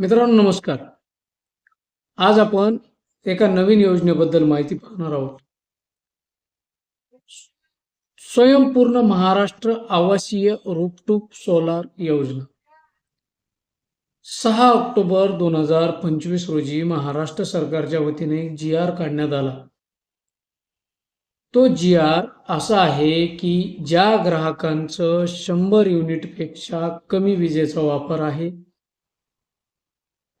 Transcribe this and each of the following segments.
मित्रांनो नमस्कार. आज आपण एका नवीन योजनेबद्दल माहिती पाहणार आहोत. स्वयंपूर्ण महाराष्ट्र आवासीय रूपटूप सोलार योजना. सहा ऑक्टोबर दोन हजार पंचवीस रोजी महाराष्ट्र सरकारच्या वतीने जी आर काढण्यात आला. तो जी आर असा आहे की ज्या ग्राहकांचं शंभर युनिटपेक्षा कमी विजेचा वापर आहे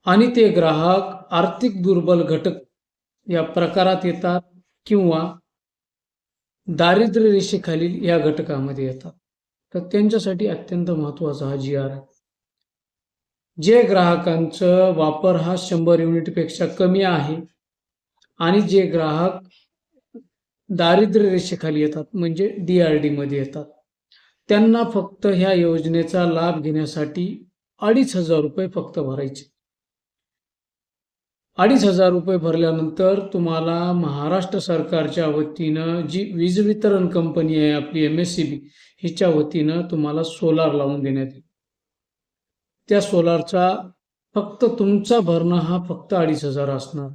आणि ते ग्राहक आर्थिक दुर्बल घटक या प्रकारात येतात किंवा दारिद्र्य रेषेखालील या घटकामध्ये येतात. तर त्यांच्यासाठी अत्यंत महत्त्वाचा हा जी आर आहे. जे ग्राहकांचं वापर हा शंभर युनिटपेक्षा कमी आहे आणि जे ग्राहक दारिद्र्य रेषेखाली येतात म्हणजे डी आरमध्ये येतात त्यांना फक्त ह्या योजनेचा लाभ घेण्यासाठी अडीच हजार रुपये फक्त भरायचे. अडीच हजार रुपये भरल्यानंतर तुम्हाला महाराष्ट्र सरकारच्या वतीनं जी वीज वितरण कंपनी आहे आपली एम एस सी बी हिच्या वतीनं तुम्हाला सोलार लावून देण्यात येईल. त्या सोलारचा फक्त तुमचा भरणं हा फक्त अडीच हजार असणार.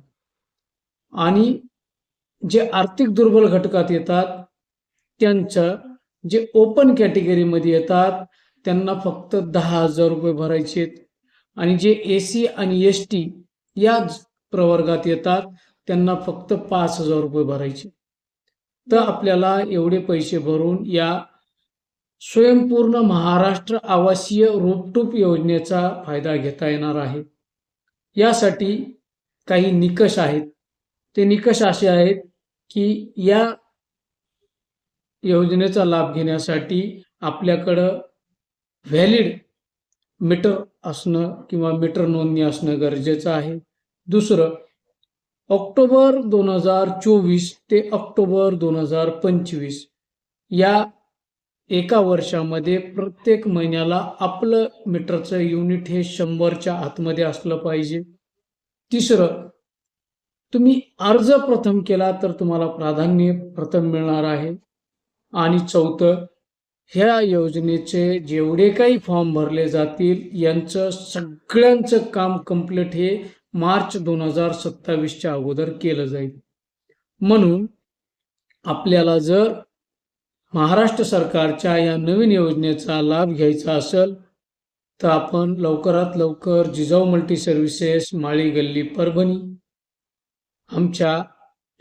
आणि जे आर्थिक दुर्बल घटकात येतात त्यांचं जे ओपन कॅटेगरीमध्ये येतात त्यांना फक्त दहा हजार रुपये भरायचे आहेत. आणि जे ए सी आणि एस टी या प्रवर्गात येतात त्यांना फक्त पाच हजार रुपये भरायचे. तर आपल्याला एवढे पैसे भरून या स्वयंपूर्ण महाराष्ट्र आवासीय रोपटूप योजनेचा फायदा घेता येणार आहे. यासाठी काही निकष आहेत. ते निकष असे आहेत की या योजनेचा लाभ घेण्यासाठी आपल्याकडं व्हॅलिड मीटर असणं किंवा मीटर नोंदणी असणं गरजेचं आहे. दुसरं ऑक्टोबर दोन हजार चोवीस ते ऑक्टोबर दोन हजार पंचवीस या एका वर्षामध्ये प्रत्येक महिन्याला आपलं मीटरचं युनिट हे शंभरच्या आतमध्ये असलं पाहिजे. तिसरं तुम्ही अर्ज प्रथम केला तर तुम्हाला प्राधान्य प्रथम मिळणार आहे. आणि चौथं ह्या योजनेचे जेवढे काही फॉर्म भरले जातील यांचं सगळ्यांचं काम कंप्लीट हे मार्च दोन हजार सत्तावीसच्या अगोदर केलं जाईल. म्हणून आपल्याला जर महाराष्ट्र सरकारच्या या नवीन योजनेचा लाभ घ्यायचा असेल तर आपण लवकरात लवकर जिजाऊ मल्टी सर्व्हिसेस माळी गल्ली परभणी आमच्या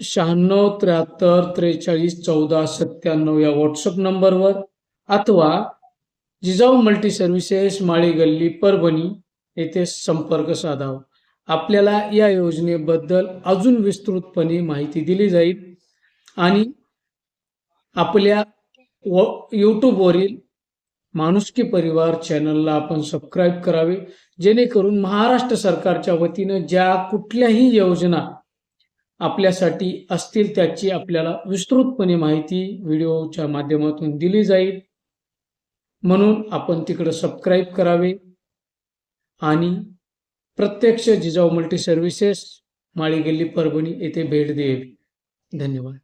शहाण्णव त्र्याहत्तर त्रेचाळीस चौदा सत्त्याण्णव या व्हॉट्सअप नंबरवर अथवा जिजाऊ मल्टी सर्व्हिसेस माळी गल्ली परभणी येथे संपर्क साधावा. आपल्याला या योजनेबद्दल अजून विस्तृतपणे माहिती दिली जाईल आणि आपल्या व यूट्यूबवरील माणुसकी परिवार चॅनलला आपण सबस्क्राईब करावे जेणेकरून महाराष्ट्र सरकारच्या वतीनं ज्या कुठल्याही योजना आपल्यासाठी असतील त्याची आपल्याला विस्तृतपणे माहिती व्हिडिओच्या माध्यमातून दिली जाईल. म्हणून आपण तिकडं सबस्क्राईब करावे. आणि प्रत्यक्ष जिजाऊ मल्टी सर्व्हिसेस माळी गल्ली परभणी येथे भेट द्यावी. धन्यवाद.